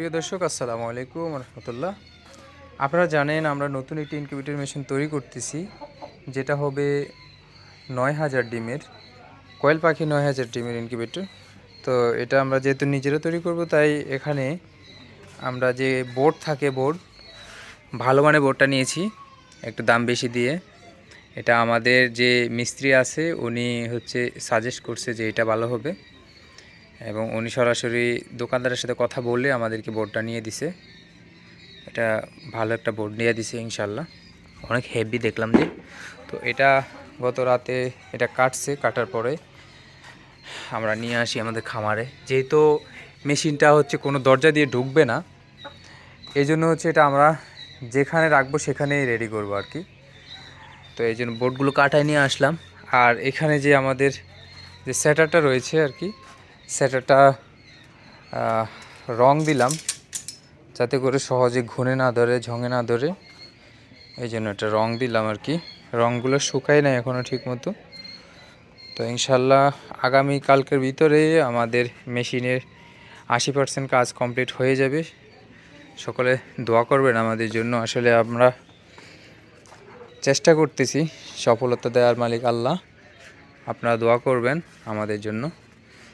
প্রিয় দর্শক, আসসালামু আলাইকুম রহমতুল্লাহ। আপনারা জানেন আমরা নতুন একটি ইনকিউবেটর মেশিন তৈরি করতেছি, যেটা হবে নয় হাজার ডিমের, কয়েল পাখি নয় হাজার ডিমের ইনকিউবেটর তো এটা আমরা যেহেতু নিজেরা তৈরি করব, তাই এখানে আমরা যে বোর্ড থাকে বোর্ড ভালো মানের বোর্ডটা নিয়েছি, একটু দাম বেশি দিয়ে। এটা আমাদের যে মিস্ত্রি আছে, উনি হচ্ছে সাজেস্ট করছে যে এটা ভালো হবে। এবং উনি সরাসরি দোকানদারের সাথে কথা বলে আমাদেরকে বোর্ডটা নিয়ে দিছে। এটা ভালো একটা বোর্ড নিয়ে দিছে ইনশাল্লাহ অনেক হেভি দেখলাম যে। তো এটা গত রাতে এটা কাটছে, কাটার পরে আমরা নিয়ে আসি আমাদের খামারে। যেহেতু মেশিনটা হচ্ছে কোনো দরজা দিয়ে ঢুকবে না এই জন্য হচ্ছে এটা আমরা যেখানে রাখব সেখানেই রেডি করব আর কি। তো এই জন্য বোর্ডগুলো কাটায় নিয়ে আসলাম। আর এখানে যে আমাদের যে স্যাটারটা রয়েছে আর কি স্যাটারটা রং দিলাম যাতে করে সহজে ঘুনে না ধরে, ঝঙে না ধরে। এই জন্য একটা রং দিলাম আর কি। রঙগুলো শুকায় নাই এখনও ঠিক মতো তো ইনশাল্লাহ আগামী কালকের ভিতরে আমাদের মেশিনের আশি পার্সেন্ট কাজ কমপ্লিট হয়ে যাবে। সকলে দোয়া করবেন আমাদের জন্য। আসলে আমরা চেষ্টা করতেছি সফলতা দেওয়ার মালিক আল্লাহ। আপনারা দোয়া করবেন আমাদের জন্য।